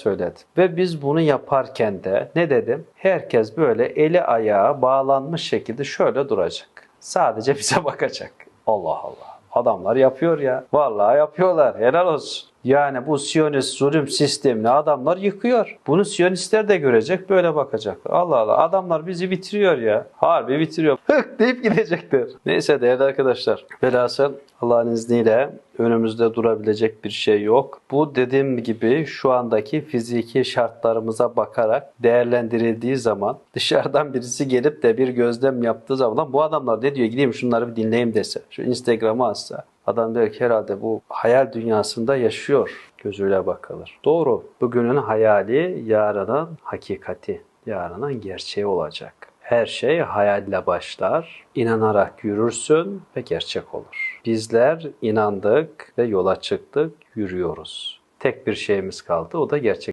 söyledi. Ve biz bunu yaparken de ne dedim? Herkes böyle eli ayağı bağlanmış şekilde şöyle duracak. Sadece bize bakacak. Allah Allah. Adamlar yapıyor ya. Vallahi yapıyorlar. Helal olsun. Yani bu Siyonist zulüm sistemini adamlar yıkıyor. Bunu Siyonistler de görecek, böyle bakacak. Allah Allah adamlar bizi bitiriyor ya. Harbi bitiriyor. Hık deyip gidecekler. Neyse değerli arkadaşlar. Velhasıl Allah'ın izniyle önümüzde durabilecek bir şey yok. Bu dediğim gibi şu andaki fiziki şartlarımıza bakarak değerlendirildiği zaman dışarıdan birisi gelip de bir gözlem yaptığı zaman "Lan bu adamlar ne diyor gideyim şunları bir dinleyeyim dese. Şu Instagram'ı açsa. Adam diyor ki herhalde bu hayal dünyasında yaşıyor gözüyle bakılır. Doğru. Bugünün hayali yarının hakikati. Yarının gerçeği olacak. Her şey hayalle başlar. İnanarak yürürsün ve gerçek olur. Bizler inandık ve yola çıktık, yürüyoruz. Tek bir şeyimiz kaldı o da gerçek.